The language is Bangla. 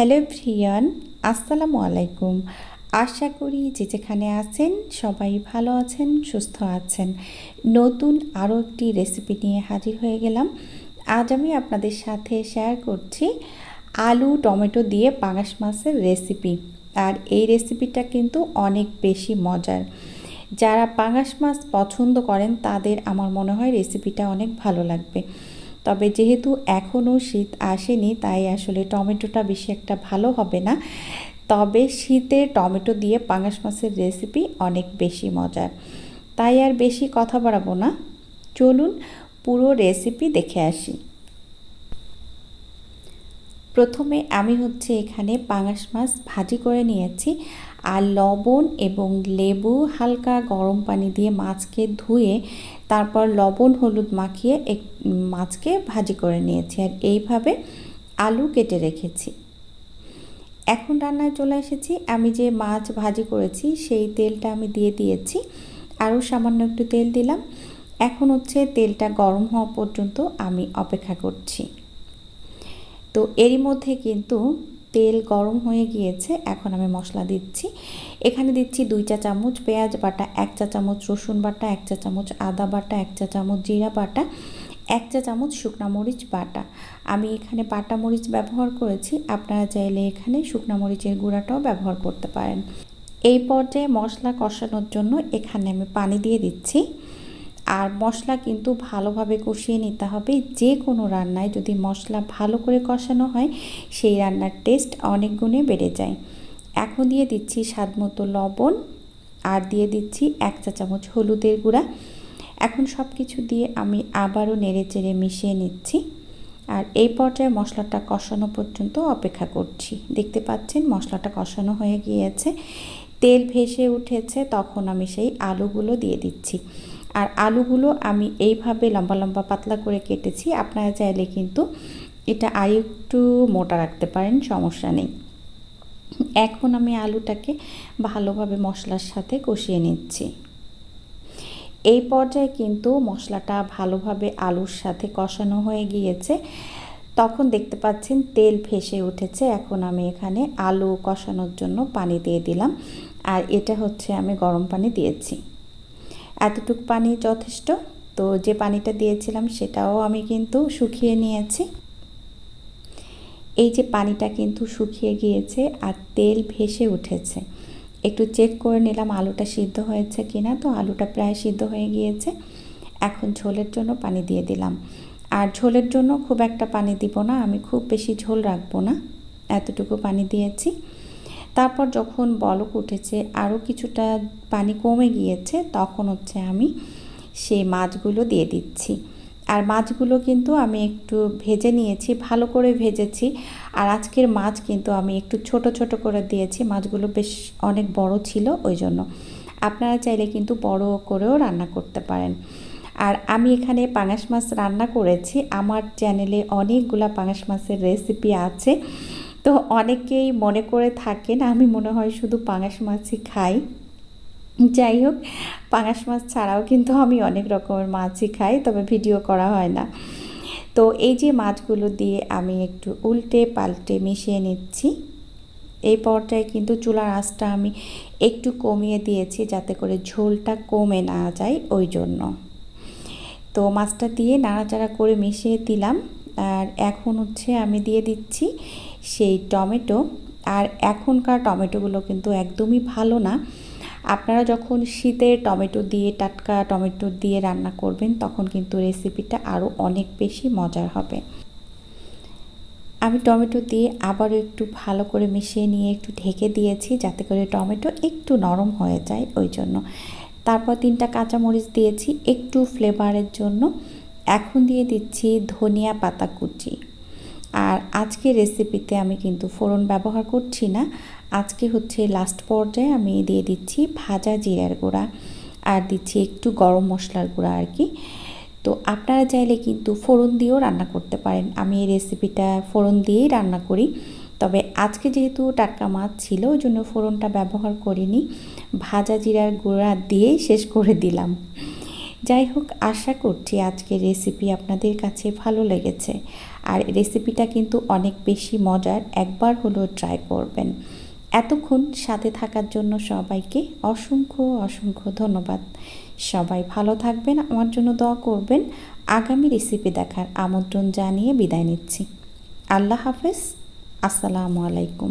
হ্যালো ভ্রিয়ান আসসালামু আলাইকুম। আশা করি যে যেখানে আছেন সবাই ভালো আছেন, সুস্থ আছেন। নতুন আরও একটি রেসিপি নিয়ে হাজির হয়ে গেলাম। আজ আমি আপনাদের সাথে শেয়ার করছি আলু, টমেটো দিয়ে পাঙাশ মাছের রেসিপি আর এই রেসিপিটা কিন্তু অনেক বেশি মজার। যারা পাঙাশ মাছ পছন্দ করেন, তাদের আমার মনে হয় রেসিপিটা অনেক ভালো লাগবে। তবে যেহেতু এখনও শীত আসেনি, তাই আসলে টমেটোটা বেশি একটা ভালো হবে না। তবে শীতে টমেটো দিয়ে পাঙাশ মাছের রেসিপি অনেক বেশি মজার। তাই আর বেশি কথা বাড়াবো না। চলুন পুরো রেসিপি দেখে আসি। প্রথমে আমি হচ্ছে এখানে পাঙাশ মাছ ভাজি করে নিয়েছি। আর লবণ এবং লেবু হালকা গরম পানি দিয়ে মাছকে ধুয়ে তারপর লবণ, হলুদ মাখিয়ে এক মাছকে ভাজি করে নিয়েছি আর এইভাবে আলু কেটে রেখেছি। এখন রান্নায় চলে এসেছি। আমি যে মাছ ভাজি করেছি সেই তেলটা আমি দিয়ে দিয়েছি। আরও সামান্য একটু তেল দিলাম। এখন হচ্ছে তেলটা গরম হওয়া পর্যন্ত আমি অপেক্ষা করছি। তো এরই মধ্যে কিন্তু তেল গরম হয়ে গিয়েছে, এখন আমি মশলা দিচ্ছি। এখানে দিচ্ছি দুই চা চামচ পেঁয়াজ বাটা, এক চা চামচ রসুন বাটা, এক চা চামচ আদা বাটা, এক চা চামচ জিরা বাটা, এক চা চামচ শুকনা মরিচ বাটা। আমি এখানে বাটা মরিচ ব্যবহার করেছি, আপনারা চাইলে এখানে শুকনা মরিচের গুঁড়াটাও ব্যবহার করতে পারেন। এই পর্যায়ে মশলা কষানোর জন্য এখানে আমি পানি দিয়ে দিচ্ছি। আর মশলা কিন্তু ভালোভাবে কষিয়ে নিতে হবে। যে কোনো রান্নায় যদি মশলা ভালো করে কষানো হয়, সেই রান্নার টেস্ট অনেক গুণে বেড়ে যায়। এখন দিয়ে দিচ্ছি স্বাদ মতো লবণ আর দিয়ে দিচ্ছি এক চা চামচ হলুদের গুঁড়া। এখন সব কিছু দিয়ে আমি আবারও নেড়ে চেড়ে মিশিয়ে নিচ্ছি। আর এই পর্যায়ে মশলাটা কষানো পর্যন্ত অপেক্ষা করছি। দেখতে পাচ্ছেন মশলাটা কষানো হয়ে গিয়েছে। তেল ভেসে উঠেছে, তখন আমি সেই আলুগুলো দিয়ে দিচ্ছি। আর আলুগুলো আমি এইভাবে লম্বা লম্বা পাতলা করে কেটেছি। আপনারা চাইলে কিন্তু এটা আর একটু মোটা রাখতে পারেন, সমস্যা নেই। এখন আমি আলুটাকে ভালোভাবে মশলার সাথে কষিয়ে নিচ্ছি। এই পর্যায়ে কিন্তু মশলাটা ভালোভাবে আলুর সাথে কষানো হয়ে গিয়েছে। তখন দেখতে পাচ্ছেন তেল ভেসে উঠেছে। এখন আমি এখানে আলু কষানোর জন্য পানি দিয়ে দিলাম। আর এটা হচ্ছে আমি গরম পানি দিয়েছি। এতটুকু পানি যথেষ্ট। তো যে পানিটা দিয়েছিলাম সেটাও আমি কিন্তু শুকিয়ে নিয়েছি। এই যে পানিটা কিন্তু শুকিয়ে গিয়েছে আর তেল ভেসে উঠেছে। একটু চেক করে নিলাম আলুটা সিদ্ধ হয়েছে কিনা। তো আলুটা প্রায় সিদ্ধ হয়ে গিয়েছে। এখন ঝোলের জন্য পানি দিয়ে দিলাম। আর ঝোলের জন্য খুব একটা পানি দিব না। আমি খুব বেশি ঝোল রাখব না। এতটুকু পানি দিয়েছি। তারপর যখন বলক উঠেছে আরও কিছুটা পানি কমে গিয়েছে, তখন হচ্ছে আমি সেই মাছগুলো দিয়ে দিচ্ছি। আর মাছগুলো কিন্তু আমি একটু ভেজে নিয়েছি, ভালো করে ভেজেছি। আর আজকের মাছ কিন্তু আমি একটু ছোট ছোট করে দিয়েছি, মাছগুলো বেশ অনেক বড় ছিল, ওই জন্য। আপনারা চাইলে কিন্তু বড় করেও রান্না করতে পারেন। আর আমি এখানে পাঙাশ মাছ রান্না করেছি। আমার চ্যানেলে অনেকগুলা পাঙাশ মাছের রেসিপি আছে। তো অনেকেই মনে করে থাকেন, আমি মনে হয় শুধু পাঙাশ মাছই খাই। যাই হোক, পাঙাশ মাছ ছাড়াও কিন্তু আমি অনেক রকমের মাছই খাই, তবে ভিডিও করা হয় না। তো এই যে মাছগুলো দিয়ে আমি একটু উল্টে পাল্টে মিশিয়ে নিচ্ছি, এই পর্যায়ে কিন্তু চুলার আঁচটা আমি একটু কমিয়ে দিয়েছি যাতে করে ঝোলটা কমে না যায় ওই জন্য। তো মাছটা দিয়ে নাড়াচাড়া করে মিশিয়ে দিলাম, আর এখন হচ্ছে আমি দিয়ে দিচ্ছি সেই টমেটো। আর এখনকার টমেটোগুলো কিন্তু একদমই ভালো না। আপনারা যখন শীতের টমেটো দিয়ে, টাটকা টমেটো দিয়ে রান্না করবেন, তখন কিন্তু রেসিপিটা আরও অনেক বেশি মজার হবে। আমি টমেটো দিয়ে আবারও একটু ভালো করে মিশিয়ে নিয়ে একটু ঢেকে দিয়েছি, যাতে করে টমেটো একটু নরম হয়ে যায় ওই জন্য। তারপর তিনটা কাঁচামরিচ দিয়েছি, একটু ফ্লেভারের জন্য। এখন দিয়ে দিচ্ছি ধনিয়া পাতা কুচি। আর আজকে রেসিপিতে আমি কিন্তু ফোড়ন ব্যবহার করছি না। আজকে হচ্ছে লাস্ট পর্যায়ে আমি দিয়ে দিচ্ছি ভাজা জিরার গুঁড়া আর দিচ্ছি একটু গরম মশলার গুঁড়া আর কি। তো আপনারা চাইলে কিন্তু ফোড়ন দিয়েও রান্না করতে পারেন। আমি এই রেসিপিটা ফোড়ন দিয়েই রান্না করি। তবে আজকে যেহেতু টাটকা মাছ ছিল, ওই জন্য ফোড়নটা ব্যবহার করিনি। ভাজা জিরার গুঁড়া দিয়েই শেষ করে দিলাম। যাই হোক, আশা করছি আজকের রেসিপি আপনাদের কাছে ভালো লেগেছে। আর রেসিপিটা কিন্তু অনেক বেশি মজার। একবার হলেও ট্রাই করবেন। এতক্ষণ সাথে থাকার জন্য সবাইকে অসংখ্য অসংখ্য ধন্যবাদ। সবাই ভালো থাকবেন, আমার জন্য দোয়া করবেন। আগামী রেসিপি দেখার আমন্ত্রণ জানিয়ে বিদায় নিচ্ছি। আল্লাহ হাফেজ। আসসালামু আলাইকুম।